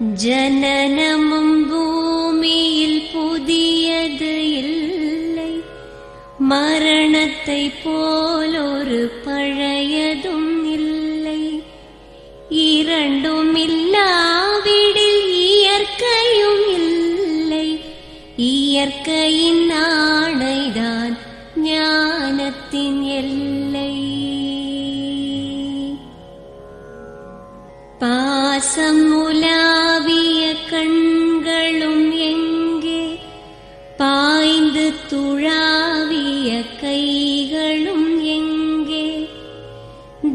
ஜனனமும் பூமியில் புதியது இல்லை. மரணத்தை போலொரு பழையதும் இல்லை. இரண்டும் இல்லாவிடில் இயற்கையும் இல்லை.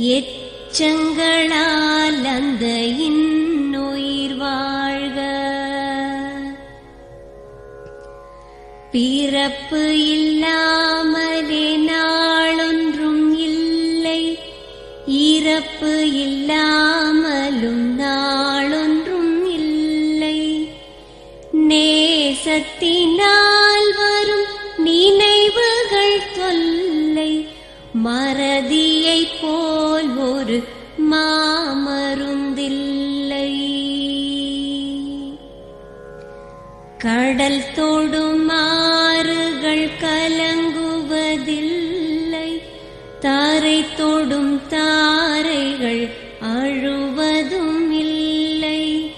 எச்சங்களால் அந்த இன்னுயிர் வாழ்க. பிறப்பு இல்லாமலே நாளொன்றும் இல்லை. இறப்பு இல்லாமலும் நாளொன்றும் இல்லை. நேசத்தினால் கடல் தொடும் ஆறுகள் கலங்குவதில்லை. தாரை தொடும் தாரைகள் அழுவதும் இல்லை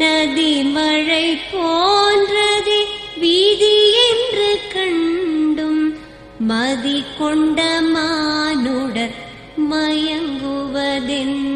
நதி மழை போன்றது வீதி என்று கண்டும் மதி கொண்ட மானுடர் மயங்குவதென்ன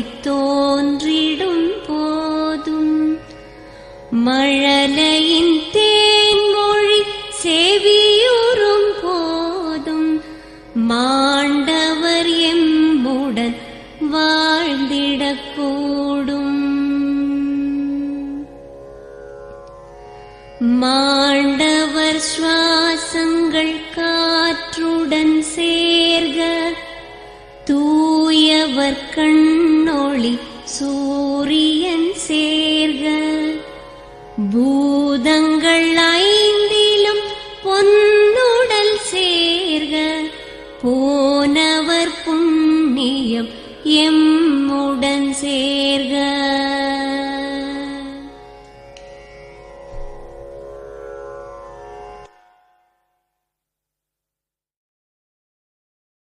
தோன்றிடும் போதும். மழலையின் தேன்மொழி செவியுறும் போதும். மாண்டவர் எம்புடன் வாழ்ந்திடக்கூடும். மாண்டவர் சுவாசங்கள் காற்றுடன் சே உடையவர் கண்ணொளி சூரியன் சேர்க. பூதங்கள்